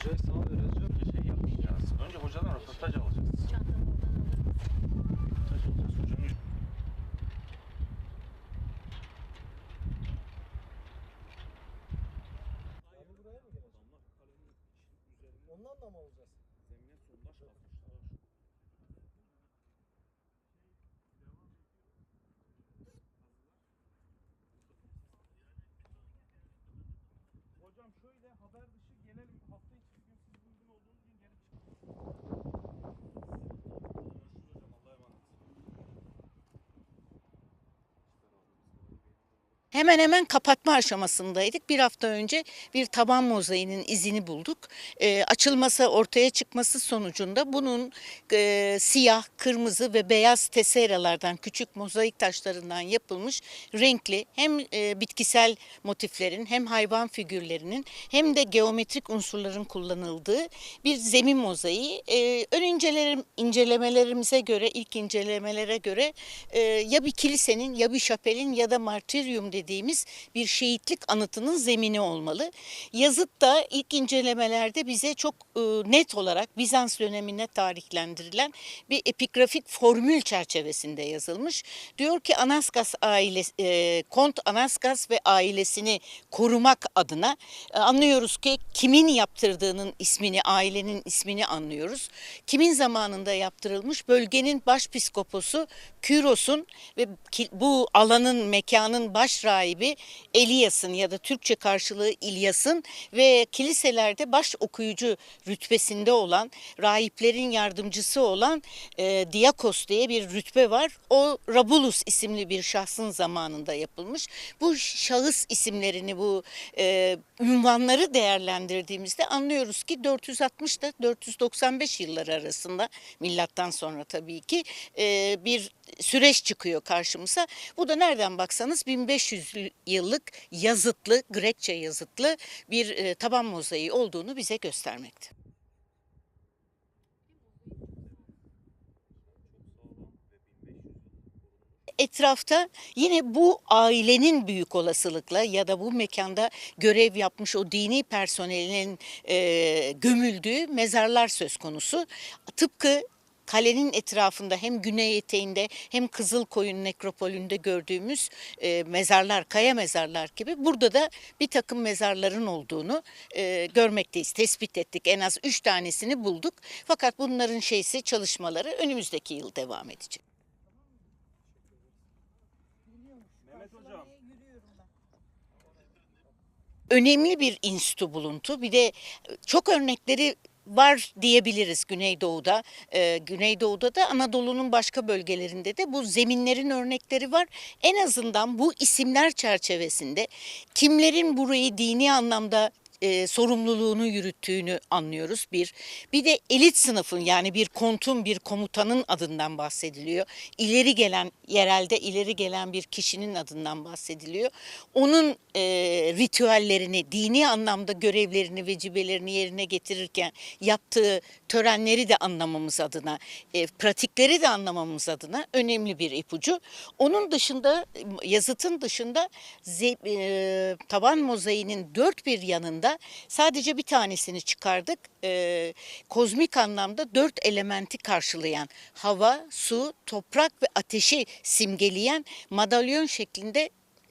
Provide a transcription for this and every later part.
hocayı sana veriyoruz diyor ki şey yapmayacağız. Önce hocadan röportaj alacağız. Çantamı oradan alırım. Röportaj alacağız hocanın. Buraya mı gelecek? Adamlar kalenin üzerinde Ondan da mı alacağız? zemine sondaj kazmışlar. ha şu. Hocam şöyle haber Hemen hemen kapatma aşamasındaydık. Bir hafta önce bir taban mozaiğinin izini bulduk. Ee, açılması, ortaya çıkması sonucunda bunun e, siyah, kırmızı ve beyaz teseralardan, küçük mozaik taşlarından yapılmış renkli hem e, bitkisel motiflerin hem hayvan figürlerinin hem de geometrik unsurların kullanıldığı bir zemin mozaiği. Ee, ön incelerim, incelemelerimize göre, ilk incelemelere göre e, ya bir kilisenin ya bir şapelin ya da martiryum dediğimiz bir şehitlik anıtının zemini olmalı. Yazıt da ilk incelemelerde bize çok e, net olarak Bizans dönemine tarihlendirilen bir epigrafik formül çerçevesinde yazılmış. Diyor ki Anaskas ailesi, e, Kont Anaskas ve ailesini korumak adına e, anlıyoruz ki kimin yaptırdığının ismini, ailenin ismini anlıyoruz. Kimin zamanında yaptırılmış? Bölgenin başpiskoposu Küros'un ve bu alanın, mekanın baş Elias'ın ya da Türkçe karşılığı İlyas'ın ve kiliselerde baş okuyucu rütbesinde olan, rahiplerin yardımcısı olan e, Diakos diye bir rütbe var. O Rabulus isimli bir şahsın zamanında yapılmış. Bu şahıs isimlerini, bu e, ünvanları değerlendirdiğimizde anlıyoruz ki 460 ile 495 yılları arasında milattan sonra tabii ki e, bir süreç çıkıyor karşımıza. Bu da nereden baksanız 1500 yıllık yazıtlı, Grekçe yazıtlı bir e, taban mozaiği olduğunu bize göstermekte. etrafta yine bu ailenin büyük olasılıkla ya da bu mekanda görev yapmış o dini personelin e, gömüldüğü mezarlar söz konusu. Tıpkı kalenin etrafında hem güney eteğinde hem Kızılkoyun nekropolünde gördüğümüz e, mezarlar, kaya mezarlar gibi burada da bir takım mezarların olduğunu e, görmekteyiz. Tespit ettik. En az üç tanesini bulduk. Fakat bunların şeysi çalışmaları önümüzdeki yıl devam edecek. Mehmet hocam önemli bir institü buluntu. Bir de çok örnekleri var diyebiliriz Güneydoğu'da. Ee, Güneydoğu'da da Anadolu'nun başka bölgelerinde de bu zeminlerin örnekleri var. En azından bu isimler çerçevesinde kimlerin burayı dini anlamda e, sorumluluğunu yürüttüğünü anlıyoruz bir. Bir de elit sınıfın yani bir kontun bir komutanın adından bahsediliyor. İleri gelen yerelde ileri gelen bir kişinin adından bahsediliyor. Onun e, ritüellerini, dini anlamda görevlerini, vecibelerini yerine getirirken yaptığı törenleri de anlamamız adına, e, pratikleri de anlamamız adına önemli bir ipucu. Onun dışında yazıtın dışında ze- e, taban mozaiğinin dört bir yanında sadece bir tanesini çıkardık. E, kozmik anlamda dört elementi karşılayan hava, su, toprak ve ateşi simgeleyen madalyon şeklinde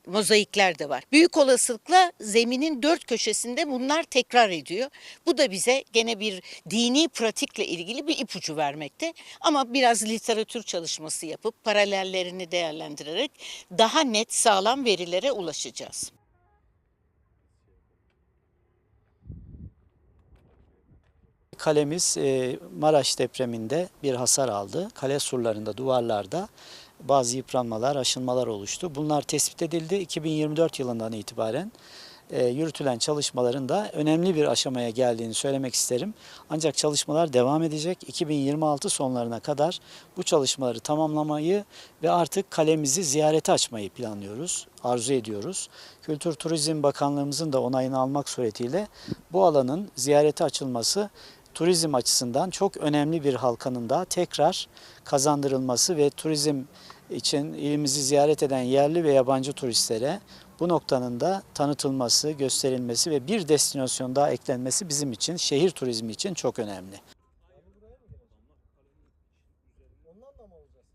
mozaikler de var. Büyük olasılıkla zeminin dört köşesinde bunlar tekrar ediyor. Bu da bize gene bir dini pratikle ilgili bir ipucu vermekte. Ama biraz literatür çalışması yapıp paralellerini değerlendirerek daha net sağlam verilere ulaşacağız. Kalemiz e, Maraş depreminde bir hasar aldı. Kale surlarında, duvarlarda bazı yıpranmalar, aşınmalar oluştu. Bunlar tespit edildi. 2024 yılından itibaren e, yürütülen çalışmaların da önemli bir aşamaya geldiğini söylemek isterim. Ancak çalışmalar devam edecek. 2026 sonlarına kadar bu çalışmaları tamamlamayı ve artık kalemizi ziyarete açmayı planlıyoruz, arzu ediyoruz. Kültür Turizm Bakanlığımızın da onayını almak suretiyle bu alanın ziyarete açılması turizm açısından çok önemli bir halkanın da tekrar kazandırılması ve turizm için ilimizi ziyaret eden yerli ve yabancı turistlere bu noktanın da tanıtılması, gösterilmesi ve bir destinasyon daha eklenmesi bizim için, şehir turizmi için çok önemli. ondan da mı olacağız?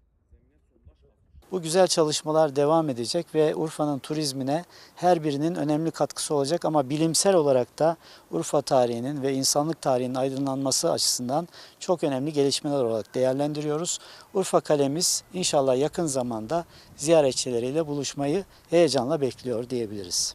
Bu güzel çalışmalar devam edecek ve Urfa'nın turizmine her birinin önemli katkısı olacak ama bilimsel olarak da Urfa tarihinin ve insanlık tarihinin aydınlanması açısından çok önemli gelişmeler olarak değerlendiriyoruz. Urfa Kalemiz inşallah yakın zamanda ziyaretçileriyle buluşmayı heyecanla bekliyor diyebiliriz.